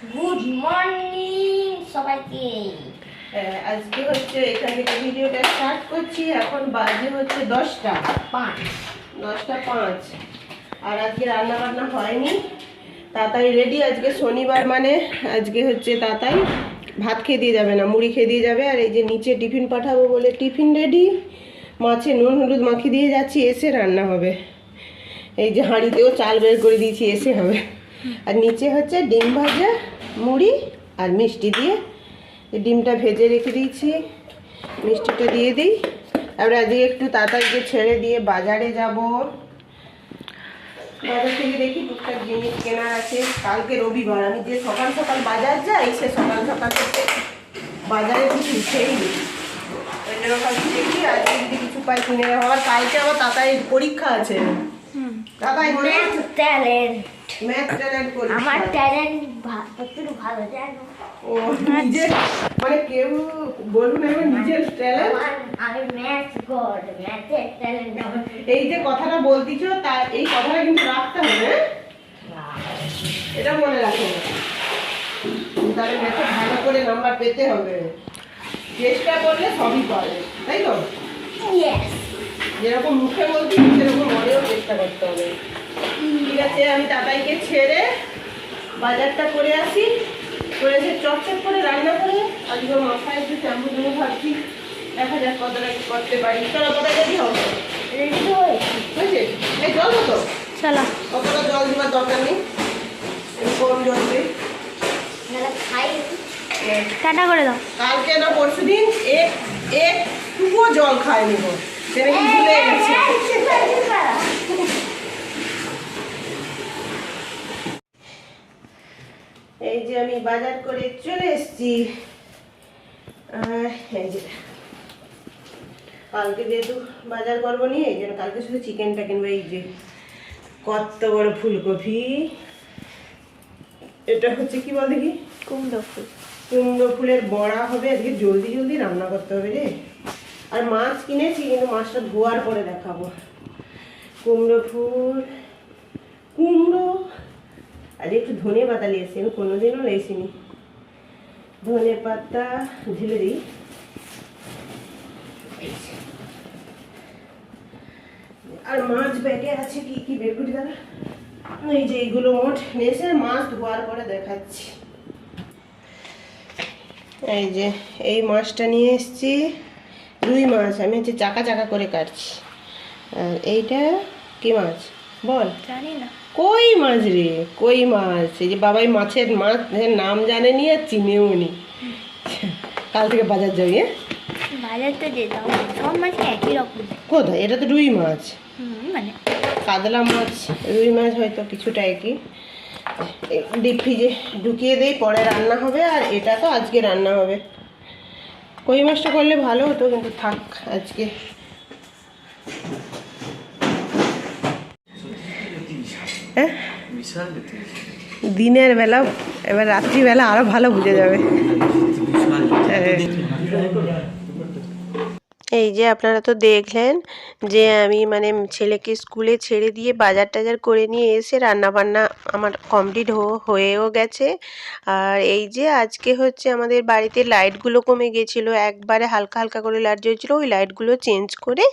Good morning সবাইকে। আজকে হচ্ছে এখান ভিডিওটা স্টার্ট করছি, এখন বাজে হচ্ছে দশটা পাঁচ। দশটা পাঁচ। আর আজকে রান্না বান্না হয়নি। তাতাই রেডি আজকে শনিবার মানে আজকে হচ্ছে তাতাই ভাত খেয়ে দিয়ে যাবে না, মুড়ি খেয়ে দিয়ে যাবে। আর এই যে নিচে টিফিন পাঠাবো বলে টিফিন রেডি মাছে নুন হলুদ মাখিয়ে দিয়ে যাচ্ছি, এসে রান্না হবে। এই যে হাঁড়িতেও চাল বের করে দিয়েছি, এসে হবে। আর নিচে হচ্ছে ডিম ভাজা, মুড়ি আর মিষ্টি দিয়ে। ডিমটা ভেজে রেখে দিয়েছি। মিষ্টিটা দিয়ে দিই। তারপরে আজকে একটু তাড়াতাড়ি ছেড়ে দিয়ে বাজারে যাব। বাজার থেকে দেখি টুকটাক জিনিস কেনার আছে। কালকে রবিবার, আমি যে সকাল সকাল বাজার যাই, সে সকাল সকাল থেকে বাজারে কিছু উঠেই ওই জন্য দেখি আজকে যদি কিছু পাই কিনে আবার কালকে আমার তাড়াতাড়ি পরীক্ষা আছে। Tatai math talent math talent আমার ট্যালেন্ট একটু ভালো জানো? ও নিজের মানে কেউ বলুন এবার নিজের ট্যালেন্ট আমি ম্যাথ গড ম্যাথের ট্যালেন্ট এই যে কথাটা বলতিছ তা এই কথাটা কিন্তু রাখতে হবে হ্যাঁ? এটা মনে রাখো। তাহলে ম্যাথে ভালো করে নাম্বার পেতে হবে। চেষ্টা করলে সবই পারে তাই তো? ইয়েস যেরকম মুখে বলছি সেরকম মনেও চেষ্টা করতে হবে। ঠিক আছে আমি তাতাইকে ছেড়ে বাজারটা করে আসি। করে এসে চটচট করে রান্না করে আজকে মাথায় একটু শ্যাম্পু দেবো ভাবছি। দেখা যাক কতটা কি করতে পারি। চলো কোথায় রেডি হবে রেডি হয়ে এই জল হতো চলো। অতটা জল দেওয়ার দরকার নেই? কম জল খাই। টাটা করে দাও। কালকে না পরশু দিন এক একটুকুও জল খায়নি গো সে নাকি ভুলে গেছে? এই যে আমি বাজার করে চলে এসেছি। আর এই যে। কালকে যেহেতু বাজার করব নিয়ে এই জন্য কালকে শুধু চিকেনটা কিনবো। এই যে কত বড় ফুলকপি। এটা হচ্ছে কি বল দেখি? কুমড়ো ফুল। কুমড়ো ফুলের বড়া হবে। আজকে জলদি জলদি রান্না করতে হবে রে। আর মাছ কিনেছি কিন্তু মাছটা ধোয়ার পরে দেখাবো। কুমড়ো ফুল, কুমড়ো। আজ একটু ধনে পাতা নিয়েছি আমি কোনোদিনও লেসিনি। ধনে পাতা ঢেলে দিই। আর মাছ ব্যাগে আছে কি কি বের করি দাদা? এই যে এইগুলো মোট নেসে মাছ ধোয়ার পরে দেখাচ্ছি। এই যে, এই মাছটা নিয়ে এসেছি। রুই মাছ আমি হচ্ছে চাকা চাকা করে কাটছি। আর এইটা কি মাছ? বল। জানি না। কই মাছ রে? কই মাছ? এই যে বাবাই মাছের মাছের নাম জানেনি আর চিনেও নি। কাল থেকে বাজার যাবি হ্যাঁ? বাজার তো যেতাম। সব মাছ একই রকম? কোথায়? এটা তো রুই মাছ। মানে কাতলা মাছ রুই মাছ হয়তো কিছুটা একই। ডিপ ফ্রিজে ঢুকিয়ে দেই পরে রান্না হবে আর এটা তো আজকে রান্না হবে। কই মাছটা করলে ভালো হতো কিন্তু থাক আজকে। দিনের বেলা এবার রাত্রিবেলা আরও ভালো বুঝে যাবে। এই যে আপনারা তো দেখলেন যে আমি মানে ছেলেকে স্কুলে ছেড়ে দিয়ে বাজার টাজার করে নিয়ে এসে রান্না বান্না আমার কমপ্লিট হয়েও গেছে। আর এই যে আজকে হচ্ছে আমাদের বাড়িতে লাইটগুলো কমে গেছিল, একবারে হালকা হালকা করে লাইট জ্বলছিলো, ওই লাইটগুলো চেঞ্জ করে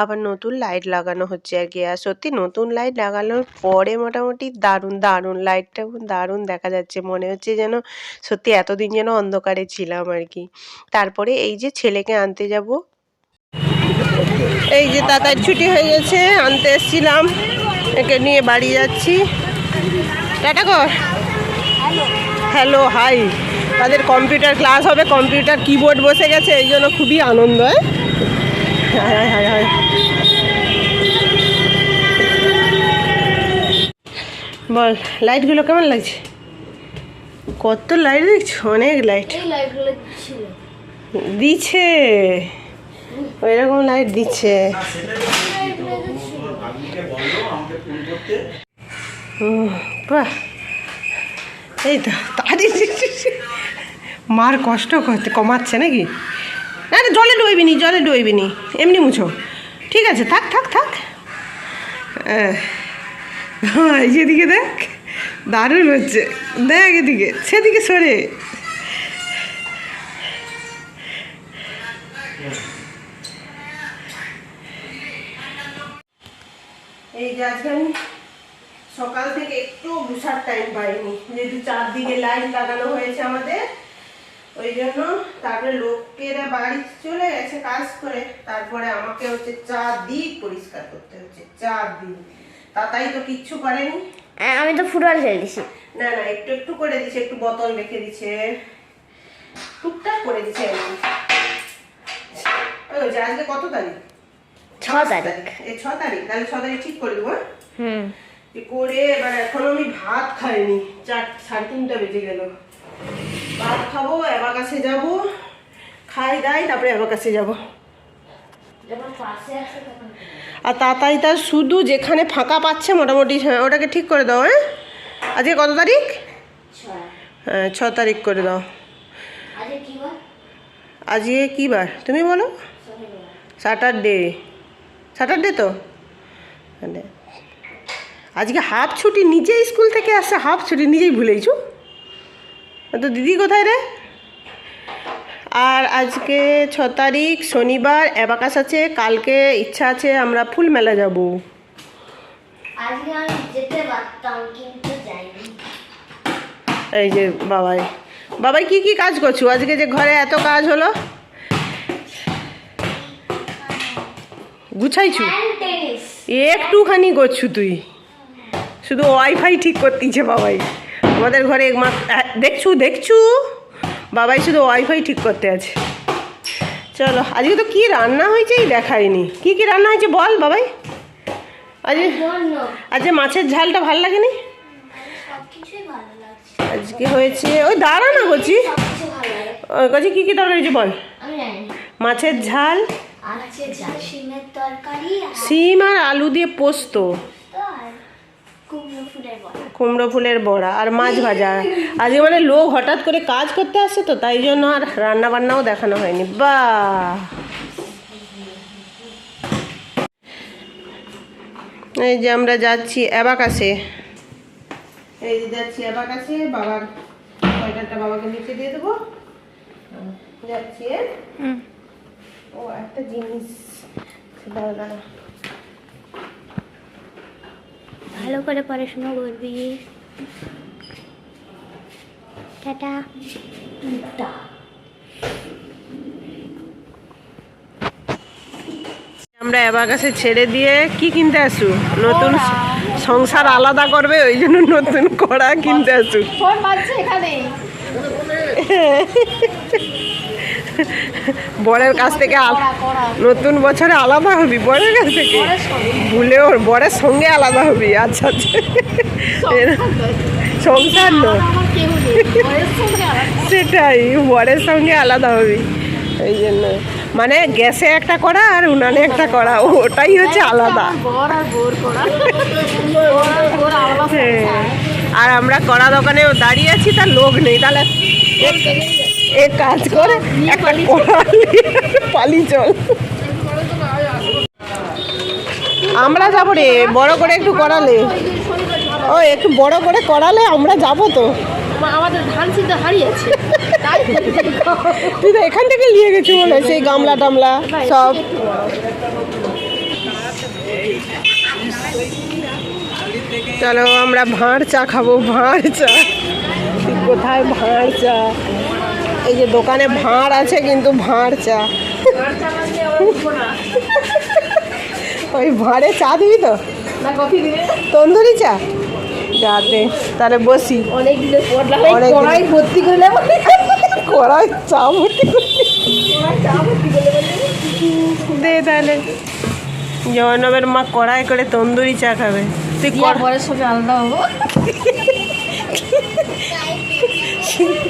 আবার নতুন লাইট লাগানো হচ্ছে আর কি আর সত্যি নতুন লাইট লাগানোর পরে মোটামুটি দারুণ দারুণ লাইটটা দারুণ দেখা যাচ্ছে। মনে হচ্ছে যেন সত্যি এতদিন যেন অন্ধকারে ছিলাম আর কি। তারপরে এই যে ছেলেকে আনতে যাব এই যে তাতার ছুটি হয়ে গেছে আনতে এসেছিলাম। একে নিয়ে বাড়ি যাচ্ছি। টাটা কর। হ্যালো হাই তাদের কম্পিউটার ক্লাস হবে কম্পিউটার কিবোর্ড বসে গেছে এই জন্য খুবই আনন্দ হ্যাঁ? হায় হায় হায় বল লাইটগুলো কেমন লাগছে? কত লাইট দেখছ? অনেক লাইট এই লাইটগুলো ছিল দিচ্ছে। ওই রকম লাইট দিচ্ছে এই তো তাড়ি মার কষ্ট করতে, কমাচ্ছে নাকি? না জলে ডুববি নি, জলে ডুববি নি, এমনি মুছো। ঠিক আছে, থাক থাক থাক। হ্যাঁ এই যেদিকে দেখ, দারুণ হচ্ছে। দেখ এদিকে, সেদিকে সরে। এই যে আজকে আমি সকাল থেকে একটু বুসার টাইম পাইনি। যেহেতু চারদিকে লাইট লাগানো হয়েছে আমাদের। ওই জন্য তারপরে লোকেরা বাড়ি চলে গেছে কাজ করে। তারপরে আমাকে হচ্ছে চারদিক পরিষ্কার করতে হচ্ছে চারদিক তাতাই তো কিচ্ছু করেনি। আমি তো ফুটবল খেলতেছি। না না একটু একটু করে দিছে একটু বোতল রেখে দিছে। টুকটাক করে দিছে আজকে কত তারিখ? ছ তারিখ ছ তারিখ তাহলে ছ তারিখ ঠিক করে দেবো হ্যাঁ? হুম। করে এবার এখনও আমি ভাত খাইনি চার সাড়ে তিনটা বেজে গেল। ভাত খাব এবার কাছে যাব খাই দাই তারপরে এবার কাছে যাব আর তাতাই তার শুধু যেখানে ফাঁকা পাচ্ছে মোটামুটি হ্যাঁ, ওটাকে ঠিক করে দাও হ্যাঁ? আজকে কত তারিখ? হ্যাঁ ছ তারিখ করে দাও। আজকে কি বার? কী বার? তুমি বলো। শনিবার। স্যাটারডে স্যাটারডে তো? মানে আজকে হাফ ছুটি নিজেই স্কুল থেকে আসছে হাফ ছুটি নিজেই ভুলেইছু তো দিদি কোথায় রে? আর আজকে ছ তারিখ শনিবার অ্যাবাকাস আছে কালকে ইচ্ছা আছে আমরা ফুল মেলা যাব। এই যে বাবাই বাবাই কি কি কাজ করছ? আজকে যে ঘরে এত কাজ হলো? গুছাইছু? একটুখানি করছু তুই। শুধু ওয়াইফাই ঠিক করতেইছে বাবাই। আমাদের ঘরে দেখছু দেখছু? বাবাই শুধু ওয়াইফাই ঠিক করতে আছে। চলো আজকে তো কি রান্না হয়েছে এই দেখায়নি। কি কি রান্না হয়েছে বল বাবাই। আজকে আজকে মাছের ঝালটা ভালো লাগেনি? আজকে হয়েছে ওই দাঁড়া না ওই কাছে কী কী তরকারি হয়েছে বল। মাছের ঝাল সিম আর আলু দিয়ে পোস্ত। কুমড়ো ফুলের বড়া। কুমড়ো ফুলের বড়া আর মাছ ভাজা। আজকে মানে লোক হঠাৎ করে কাজ করতে আসছে তো তাই জন্য আর রান্না বান্নাও দেখানো হয়নি। বা এই যে আমরা যাচ্ছি অ্যাবাকাসে। এই যে যাচ্ছি অ্যাবাকাসে বাবার কয়টাটা বাবাকে লিখে দিয়ে দেবো। যাচ্ছি? হুম। ও একটা জিনিস দাঁড়া দাঁড়া ভালো করে পড়াশোনা করবি। টাটা। আমরা অ্যাবাকাসে ছেড়ে দিয়ে কি কিনতে আসু? নতুন সংসার আলাদা করবে ওই জন্য নতুন কড়া কিনতে আসু। এখানে। বরের কাছ থেকে নতুন বছরে আলাদা হবি, বরের কাছ থেকে। ভুলে ওর বরের সঙ্গে আলাদা হবি আচ্ছা আচ্ছা। সংসার নয় সেটাই, বরের সঙ্গে আলাদা হবি, এই জন্য। মানে গ্যাসে একটা করা আর উনানে একটা করা, ওটাই হচ্ছে আলাদা। হ্যাঁ। আর আমরা কড়া দোকানে দাঁড়িয়ে আছি, তার লোক নেই, তাহলে এক- এক কাজ করে একটা পালি চল আমরা যাব রে বড় করে একটু করালে। ও একটু বড় করে করালে আমরা যাব তো। আমাদের ধান সিদ্ধ হারিয়েছে। তুই তো এখান থেকে নিয়ে গেছি মনে হয় সেই গামলা টামলা সব। চলো আমরা ভাঁড় চা খাব ভাঁড় চা। কোথায় ভাঁড় চা? এই যে দোকানে ভাঁড় আছে কিন্তু ভাঁড় চা। ওই ভাঁড়ে চা দিবি তো? তন্দুরি চা? যাতে তাহলে বসি। অনেক পর কড়াই ভর্তি করলে কড়াই চা ভর্তি দে তাহলে। জয়নবের মা কড়াই করে তন্দুরি চা খাবে। তুই পরের সঙ্গে আলাদা হব।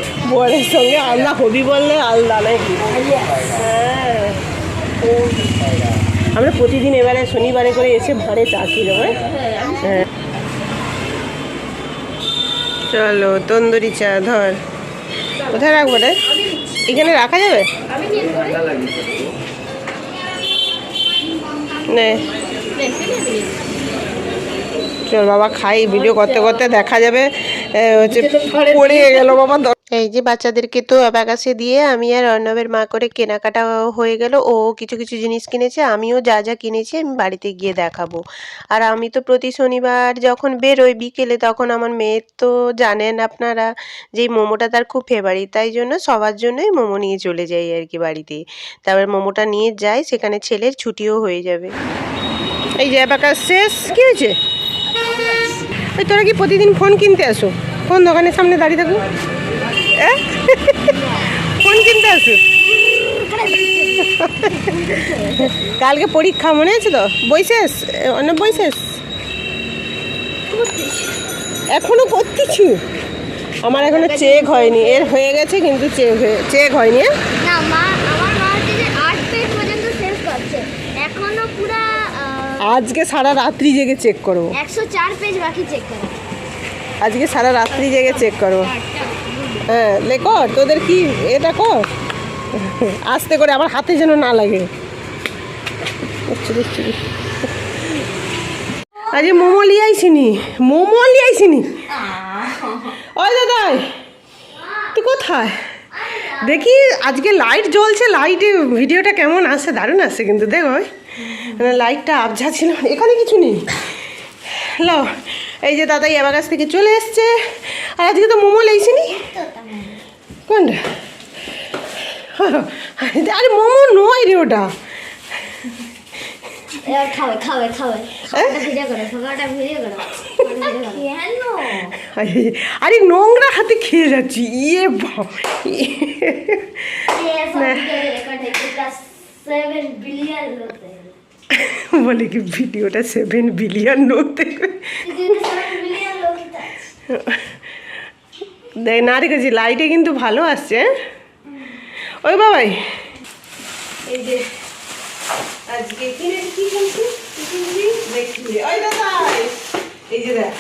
বরের সঙ্গে আলাদা হবি বললে আলাদা নাকি হ্যাঁ। আমরা প্রতিদিন এবারে শনিবারে করে এসে ভাঁড়ে চা খেয়ে হ্যাঁ? হ্যাঁ। চলো তন্দুরি চা ধর। কোথায় রাখব রে? এখানে রাখা যাবে? নে। চল বাবা খাই ভিডিও করতে করতে দেখা যাবে হচ্ছে পড়ে গেল বাবা এই যে বাচ্চাদেরকে তো অ্যাবাকাসে দিয়ে আমি আর অর্ণবের মা করে কেনাকাটা হয়ে গেল। ও কিছু কিছু জিনিস কিনেছে, আমিও যা যা কিনেছি আমি বাড়িতে গিয়ে দেখাবো। আর আমি তো প্রতি শনিবার যখন বেরোই বিকেলে তখন আমার মেয়ের তো জানেন আপনারা যে মোমোটা তার খুব ফেভারিট তাই জন্য সবার জন্যই মোমো নিয়ে চলে যাই আর কি বাড়িতে। তারপর মোমোটা নিয়ে যাই, সেখানে ছেলের ছুটিও হয়ে যাবে। এই যে অ্যাবাকাস শেষ, কি হয়েছে? তোরা কি প্রতিদিন ফোন কিনতে আসো? ফোন দোকানের সামনে দাঁড়িয়ে থাকো? ফোন কিনতে আসো কালকে পরীক্ষা মনে আছে তো? বই শেষ অনেক বই শেষ এখনও করতেছি। আমার এখনও চেক হয়নি। এর হয়ে গেছে কিন্তু চেক হয়ে চেক হয়নি হ্যাঁ? আজকে সারা রাত্রি জেগে চেক করব। একশো চার পেজ বাকি চেক করা আজকে সারা রাত্রি জেগে চেক করব। হ্যাঁ লে কর, তোদের কি এটা কর আস্তে করে আমার হাতে যেন না লাগে। আজকে মোমো লিয়ে আইসিনি, মোমো লিয়ে আইসিনি। ওই দাদাই তুই কোথায়? দেখি, আজকে লাইট জ্বলছে লাইটে ভিডিওটা কেমন আসছে দারুণ আসছে কিন্তু, দেখ ওই মানে লাইটটা আবঝা ছিল, এখানে কিছু নেই। লো, এই যে দাদাই আমার কাছ থেকে চলে এসছে। আর আজকে তো মোমো লেইছিনি কোনটা? আরে মোমো নয় রে ওটা। খাবে আরে নোংরা হাতে খেয়ে যাচ্ছি। ইয়ে, ইয়ে। বলে কি ভিডিওটা সেভেন বিলিয়ন লোক দেখবে না দেখেছি লাইটে কিন্তু ভালো আসছে? ওই বাবাই। এই যে আজকে কিনে কি দেখছি ওই দাদা এই যে দেখ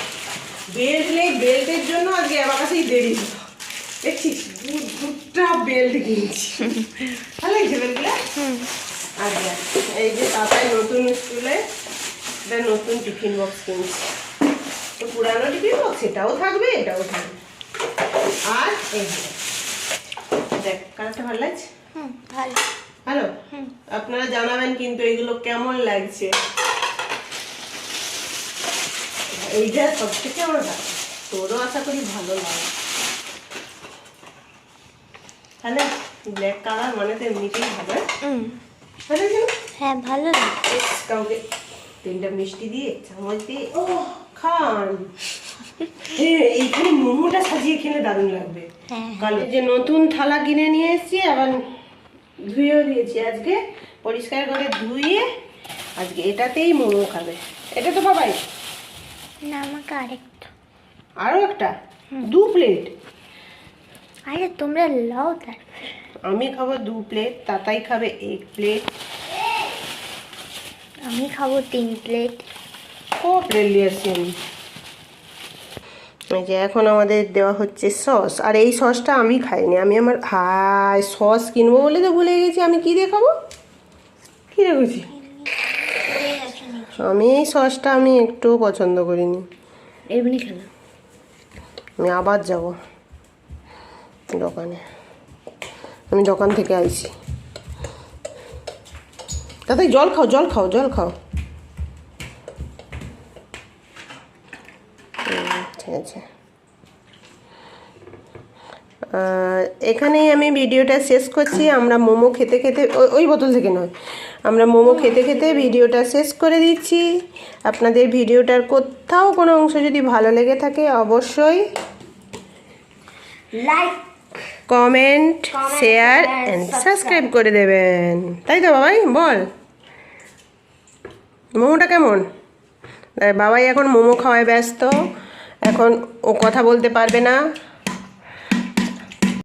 বেল্ট নেই বেল্টের জন্য আজকে আমার কাছেই দেরি। হলো দেখছিস দু- দুটা বেল্ট কিনছি। ভালো লাগছে বেল্টগুলো আচ্ছা এই যে তাতাই নতুন স্কুলে নতুন টিফিন বক্স কিনছি। তো পুরানো টিফিন বক্স এটাও থাকবে এটাও থাকবে। আর এই দেখ কালারটা ভালো লাগছে? হুম ভালো। ভালো? আপনারা জানাবেন কিন্তু এগুলো কেমন লাগছে। এইটা সব থেকে আমার ভালো। তোরও আশা করি ভালো লাগে। তাহলে ব্ল্যাক কালার মানে তো এমনিতেই ভালো। হ্যাঁ? ভালো হ্যাঁ বেশ, কাউকে। তিনটা মিষ্টি দিয়ে চামচ দিয়ে। ও খান। এইখানে মোমোটা সাজিয়ে খেলে দারুণ লাগবে। হ্যাঁ কালো। যে নতুন থালা কিনে নিয়ে এসেছি আবার ধুয়েও দিয়েছি আজকে। পরিষ্কার করে ধুয়ে আজকে এটাতেই মোমো খাবে। এটা তো বাবাই না আমাকে আরেকটা। আরও একটা? দু প্লেট? আরে তোমরা লাও তার। আমি খাব দু প্লেট তাতাই খাবে এক প্লেট। আমি খাব তিন প্লেট। ও প্লেট নিয়ে আসছি আমি? যে এখন আমাদের দেওয়া হচ্ছে সস। আর এই সসটা আমি খাইনি আমি আমার হাই সস কিনবো বলে তো ভুলে গেছি আমি কি দিয়ে খাব? কী রেখেছি আমি এই সসটা আমি একটুও পছন্দ করিনি। এমনি খেলাম আমি আবার যাব দোকানে। আমি দোকান থেকে আইছি। দাদাই জল খাও জল খাও জল খাও হুম, ঠিক আছে। এখানেই আমি ভিডিওটা শেষ করছি। আমরা মোমো খেতে খেতে ওই- ওই বোতল থেকে নয়। আমরা মোমো খেতে খেতে ভিডিওটা শেষ করে দিচ্ছি। আপনাদের ভিডিওটার কোথাও কোনো অংশ যদি ভালো লেগে থাকে অবশ্যই like comment share and subscribe করে দেবেন। তাই তো বাবাই? বল। মোমোটা কেমন? বাবাই এখন মোমো খাওয়ায় ব্যস্ত। এখন ও কথা বলতে পারবে না।